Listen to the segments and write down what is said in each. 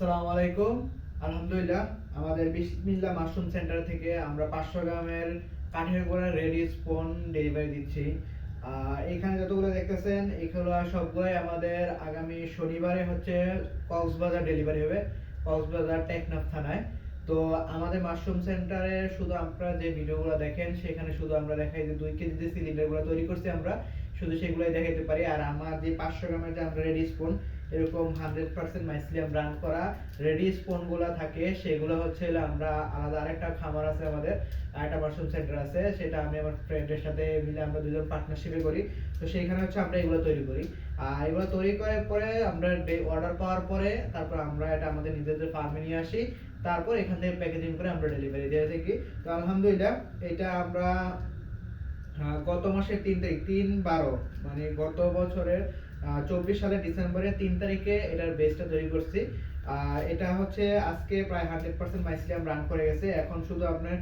আসসালামু আলাইকুম। আলহামদুলিল্লাহ, আমাদের বিসমিল্লাহ মাশরুম সেন্টার থেকে আমরা পাঁচশো গ্রামের কাঠের গোড়া রেডি স্পন ডেলিভারি দিচ্ছি। এখানে যতগুলো দেখতেছেন, এগুলো সবগুলোই আমাদের আগামী শনিবারে হচ্ছে কক্সবাজার ডেলিভারি হবে, কক্সবাজার টেকনাফ থানায়। তো আমাদের মাশরুম সেন্টারে শুধু আপনারা যে ভিডিওগুলো দেখেন, সেখানে শুধু আমরা দেখাই যে দুই কেজি সিলিন্ডারগুলো তৈরি করছি আমরা, শুধু সেগুলোই দেখাইতে পারি। আর আমার যে পাঁচশো গ্রামের যে আমরা রেডি স্পুন এরকম হান্ড্রেড পার্সেন্ট মাইসিলিয়াম ব্রান্ড করা রেডি স্পুনগুলা থাকে, সেগুলো হচ্ছে আমরা আলাদা আরেকটা খামার আছে আমাদের, আরেকটা মাশরুম সেন্টার আছে, সেটা আমি আমার ফ্রেন্ডের সাথে মিলে আমরা দুজন পার্টনারশিপে করি। তো সেইখানে হচ্ছে আমরা এগুলো তৈরি করি। আর এগুলো তৈরি করার পরে আমরা অর্ডার পাওয়ার পরে তারপর আমরা এটা আমাদের নিজেদের ফার্মে নিয়ে আসি। তারপর এখান থেকে প্যাকেজিং করে আমরা ডেলিভারি দিয়ে থাকি। তো আলহামদুলিল্লাহ, এটা আমরা গত মাসের তিন তারিখ, তিন বারো মানে গত বছরের চব্বিশ সালের ডিসেম্বরের তিন তারিখে এটার বেসটা তৈরি করছি। এটা হচ্ছে আজকে প্রায় হান্ড্রেড পার্সেন্ট মাইসিলিয়াম রান করে গেছে। এখন শুধু আপনার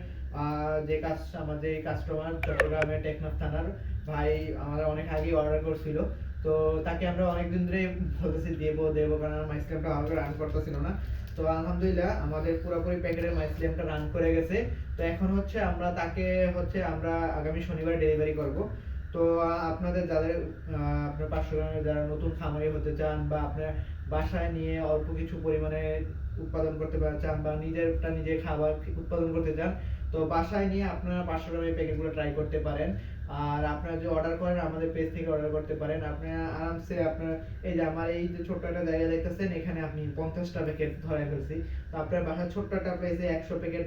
যে কাজ আমার যে কাস্টমার চট্টগ্রামের টেকনাফ থানার ভাই আমাদের অনেক আগেই অর্ডার করছিল। তো তাকে আমরা অনেকদিন ধরে বলতেছি, দেবো দেবো, কারণ আমার মাইসিলিয়ামটা ভালো রান করতেছিল না। তো আলহামদুলিল্লাহ, আমাদের পুরোপুরি প্যাকেটের মাইসিলিয়ামটা রান করে গেছে। তো এখন হচ্ছে আমরা তাকে হচ্ছে আমরা আগামী শনিবার ডেলিভারি করব। তো আপনাদের যাদের আপনার পাঁচশো গ্রামের যারা নতুন খামারি হতে চান বা আপনার বাসায় নিয়ে অল্প কিছু পরিমাণে উৎপাদন করতে চান বা নিজেরটা নিজে খাবার উৎপাদন করতে চান, তো বাসায় নিয়ে আপনারা পাঁচশো গ্রামের প্যাকেটগুলো ট্রাই করতে পারেন। আর আপনারা যে অর্ডার করেন, আমাদের পেজ থেকে অর্ডার করতে পারেন। আপনারা আরামসে আপনার, এই যে আমার এই যে ছোট্ট একটা জায়গা দেখতেছেন, এখানে আপনি পঞ্চাশটা প্যাকেট ধরে ফেলছি। তো আপনার বাসায় ছোট্ট একটা প্লেসে একশো প্যাকেট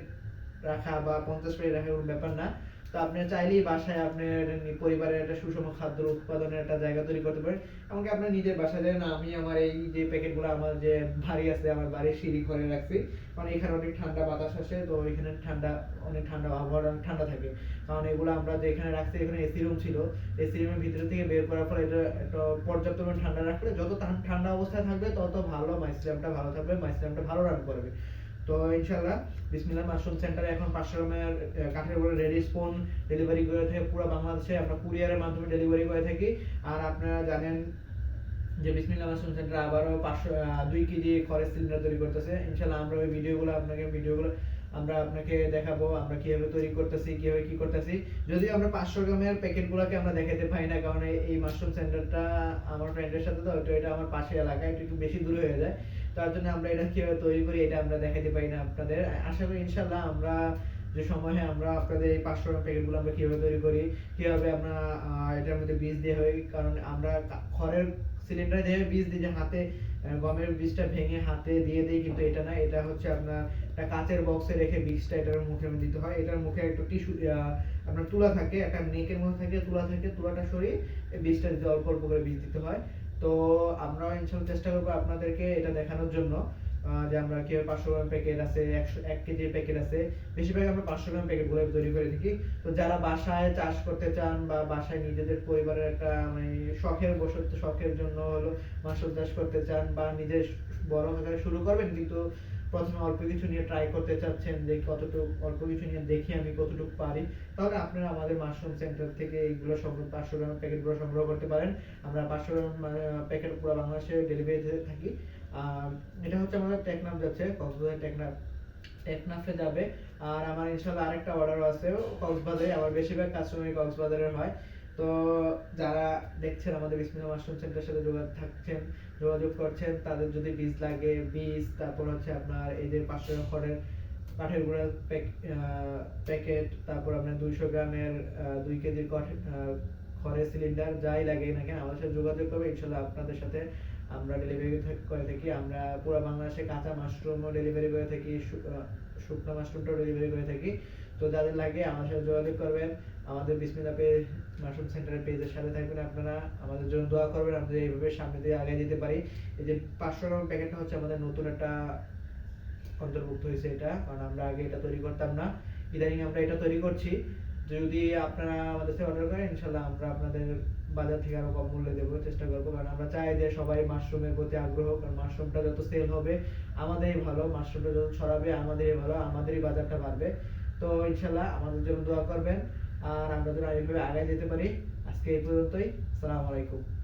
রাখা বা পঞ্চাশ প্যাকেট রাখা কোনো ব্যাপার না। তো আপনি চাইলেই বাসায় আপনার পরিবারের একটা সুষম খাদ্য উৎপাদনের একটা জায়গা তৈরি করতে পারেন। এমনকি আপনার নিজের বাসায় যেন আমি আমার এই যে প্যাকেটগুলো আমার যে বাড়ি আছে, আমার বাড়ির সিঁড়ি ঘরে রাখছি, কারণ এখানে অনেক ঠান্ডা বাতাস আসে, তো এখানে ঠান্ডা, অনেক ঠান্ডা আবহাওয়া অনেক ঠান্ডা থাকে। কারণ এগুলো আমরা যে এখানে রাখছি, এখানে এসি রুম ছিল। এসি রুমের ভিতরে থেকে বের করার ফলে এটা একটা পর্যাপ্ত ঠান্ডা রাখলে যত ঠান- ঠান্ডা অবস্থায় থাকবে, তত ভালো মাইসিলামটা ভালো থাকবে মাইসিলামটা ভালো রান করবে। তো ইনশাল্লাহ বিসমিল্লাহ মাশরুম সেন্টারে এখন পাঁচশো গ্রামের কাঠের উপরে রেডি স্পুন ডেলিভারি করে থাকে পুরো বাংলাদেশে, আমরা কুরিয়ারের মাধ্যমে ডেলিভারি করে থাকি। আর আপনারা জানেন যে বিসমিল্লাহ মাশরুম সেন্টার আবারও পাঁচশো দুই কেজি খরচ সিলিন্ডার তৈরি করতেছে। ইনশাল্লাহ আমরা ওই ভিডিওগুলো আপনাকে, ভিডিওগুলো আমরা আপনাকে দেখাবো, আমরা কীভাবে তৈরি করতেছি, কীভাবে কি করতেছি। যদিও আমরা পাঁচশো গ্রামের প্যাকেটগুলোকে আমরা দেখাতে পাই না, কারণ এই- মাশরুম সেন্টারটা আমার ফ্রেন্ডের সাথে তো এটা আমার পাশে এলাকা একটু একটু বেশি দূরে হয়ে যায়। তার জন্য আমরা এটা কীভাবে তৈরি করি এটা আমরা দেখাতে পারি না আপনাদের। আশা করি ইনশাল্লাহ আমরা যে সময়ে আমরা আপনাদের এই পাঁচশো গ্রাম প্যাকেটগুলো আমরা কীভাবে তৈরি করি, কীভাবে আমরা এটার মধ্যে বীজ দিয়ে হই কারণ আমরা খড়ের সিলিন্ডারে দিয়ে বীজ দিয়ে হাতে গমের বীজটা ভেঙে হাতে দিয়ে দিই, কিন্তু এটা না, এটা হচ্ছে আপনার একটা কাচের বক্সে রেখে বীজটা এটার মুখে দিতে হয়। এটার মুখে একটা টিস্যু আপনার তুলা থাকে, একটা নেকের মধ্যে থাকে, তুলা থাকে, তুলাটা সরিয়ে বীজটা দিতে অল্প অল্প করে বীজ দিতে হয়। তো আমরাও ইনশাল্লাহ চেষ্টা করব আপনাদেরকে এটা দেখানোর জন্য যে আমরা কীভাবে পাঁচশো গ্রাম প্যাকেট আছে, একশো, এক কেজি প্যাকেট আছে। বেশিরভাগ আমরা পাঁচশো গ্রাম প্যাকেটগুলো তৈরি করে থাকি। তো যারা বাসায় চাষ করতে চান বা বাসায় নিজেদের পরিবারের একটা মানে শখের বসত, শখের জন্য হলো মাছুর চাষ করতে চান বা নিজের বড় আকারে শুরু করবেন, কিন্তু প্রথমে অল্প কিছু নিয়ে ট্রাই করতে চাচ্ছেন যে কতটুকু, অল্প কিছু নিয়ে দেখি আমি কতটুকু পারি। তাহলে আপনারা আমাদের মাশরুম সেন্টার থেকে এইগুলো সংগ্রহ, পাঁচশো গ্রাম প্যাকেটগুলো সংগ্রহ করতে পারেন। আমরা পাঁচশো গ্রাম প্যাকেট পুরো বাংলাদেশে ডেলিভারি দিতে থাকি। এটা হচ্ছে আমাদের টেকনাফ যাচ্ছে, কক্সবাজার টেকনাফ। টেকনাফে যাবে। আর আমার ইনশাল্লাহ আরেকটা অর্ডার আছে, কক্সবাজারে। আমার বেশিরভাগ কাস্টমারই কক্সবাজারের হয়। তো যারা দেখছেন আমাদের বিসমিল্লাহ মাশরুম সেন্টারের সাথে যোগাযোগ থাকছেন, যোগাযোগ করছেন, তাদের যদি বীজ লাগে, বীজ, তারপর হচ্ছে আপনার এই যে পাঁচশো খড়ের কাঠের গুঁড়া প্যাকেট, তারপর আপনার দুইশো গ্রামের দুই কেজির খড়ের সিলিন্ডার যাই লাগে না কেন, আমাদের সাথে যোগাযোগ করবে ইনশাল্লাহ আপনাদের সাথে আমরা ডেলিভারি করে থাকি। আমরা পুরো বাংলাদেশে কাঁচা মাশরুমও ডেলিভারি করে থাকি শুকনো মাশরুমটা ডেলিভারি করে থাকি। তো যাদের লাগে আমার সাথে যোগাযোগ করবেন, আমাদের বিসমিল্লা পেজ মাশরুম সেন্টারের পেজের সাথে থাকবেন আপনারা। আমাদের জন্য দোয়া করবেন, আমরা এইভাবে সামনে দিয়ে আগে যেতে পারি। এই যে পাঁচশো গ্রাম প্যাকেটটা হচ্ছে আমাদের নতুন একটা অন্তর্ভুক্ত হয়েছে এটা, কারণ আমরা আগে এটা তৈরি করতাম না। ইদানিং আমরা এটা তৈরি করছি। যদি আপনারা আমাদের থেকে অর্ডার করেন, ইনশাল্লাহ আমরা আপনাদের বাজার থেকে আরও কম মূল্যে দেবো, চেষ্টা করব। কারণ আমরা চাই যে সবাই মাশরুমের প্রতি আগ্রহ কারণ মাশরুমটা যত সেল হবে, আমাদেরই ভালো, মাশরুমটা যত ছড়াবে, আমাদেরই ভালো, আমাদেরই বাজারটা বাড়বে। তো ইনশাল্লাহ আমাদের জন্য দোয়া করবেন। আর আমরা যেন এইভাবে আগে যেতে পারি। আজকে এই পর্যন্তই। আসসালামু আলাইকুম।